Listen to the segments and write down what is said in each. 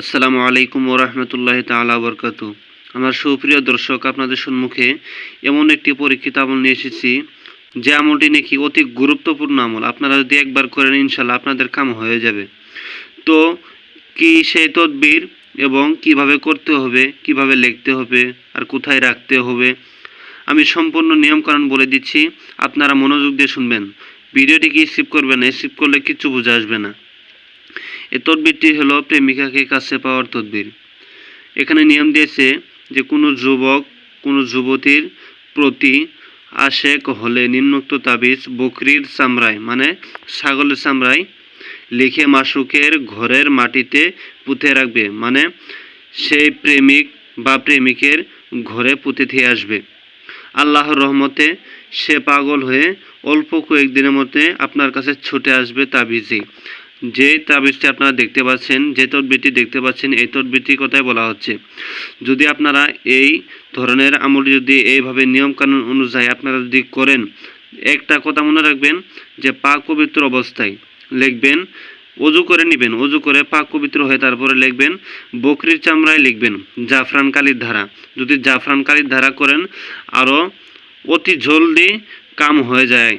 আসসালামু আলাইকুম ও ওরহমতুল্লাহ তালা বরকাত আমার সুপ্রিয় দর্শক, আপনাদের সম্মুখে এমন একটি পরীক্ষিত আমল নিয়ে এসেছি, যে আমলটি নাকি অতি গুরুত্বপূর্ণ আমল। আপনারা যদি একবার করেন ইনশাল্লাহ আপনাদের কাম হয়ে যাবে। তো কি সেই তদবির এবং কীভাবে করতে হবে, কীভাবে লিখতে হবে, আর কোথায় রাখতে হবে, আমি সম্পূর্ণ নিয়মকানুন বলে দিচ্ছি। আপনারা মনোযোগ দিয়ে শুনবেন। ভিডিওটি কি স্কিপ করবেন স্কিপ করলে কিচ্ছু বুঝে আসবে না। এই তদবিরটি হলো প্রেমিকাকে কাছে পাওয়ার তদবির। এখানে নিয়ম দিয়েছে যে কোনো যুবক, কোনো যুবতীর প্রতি আশেক হলে নিম্নোক্ত তাবিজ বকরির চামড়ায় মানে ছাগলের চামড়ায় লিখে মাসুকের ঘরের মাটিতে পুঁতে রাখবে মানে সেই প্রেমিক বা প্রেমিকের ঘরে পুঁতে দিয়ে আসবে। আল্লাহর রহমতে সে পাগল হয়ে অল্প কয়েকদিনের মধ্যে আপনার কাছে ছুটে আসবে তাবিজে। যে তাবিজটি আপনারা দেখতে পাচ্ছেন, যে তদবিরটি দেখতে পাচ্ছেন, এই তদবিরটির কথাই বলা হচ্ছে। যদি আপনারা এই ধরনের আমলটি যদি এইভাবে নিয়মকানুন অনুযায়ী আপনারা যদি করেন, একটা কথা মনে রাখবেন যে পাক পবিত্র অবস্থায় লিখবেন, অজু করে নেবেন, অজু করে পাক পবিত্র হয়ে তারপরে লিখবেন, বকরির চামড়ায় লিখবেন, জাফরান কালির ধারা। যদি জাফরান কালির ধারা করেন আরও অতি জলদি কাম হয়ে যায়।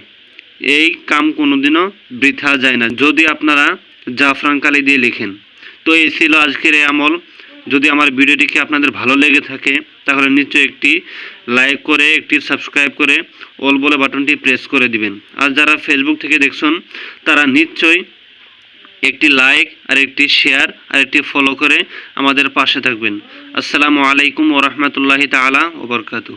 এই কাম কোনোদিনও বৃথা যায় না। যদি আপনারা জাফরান কালি দিয়ে লিখেন, তো এই ছিল আজকের এই আমল। যদি আমার ভিডিওটিকে আপনাদের ভালো লেগে থাকে, তাহলে নিশ্চয়ই একটি লাইক করে, একটি সাবস্ক্রাইব করে, অল বলে বাটনটি প্রেস করে দিবেন। আর যারা ফেসবুক থেকে দেখছেন, তারা নিশ্চয়ই একটি লাইক, আর একটি শেয়ার, আর একটি ফলো করে আমাদের পাশে থাকবেন। আসসালামু আলাইকুম ওরহমতুল্লাহি তালা ওবরকাতু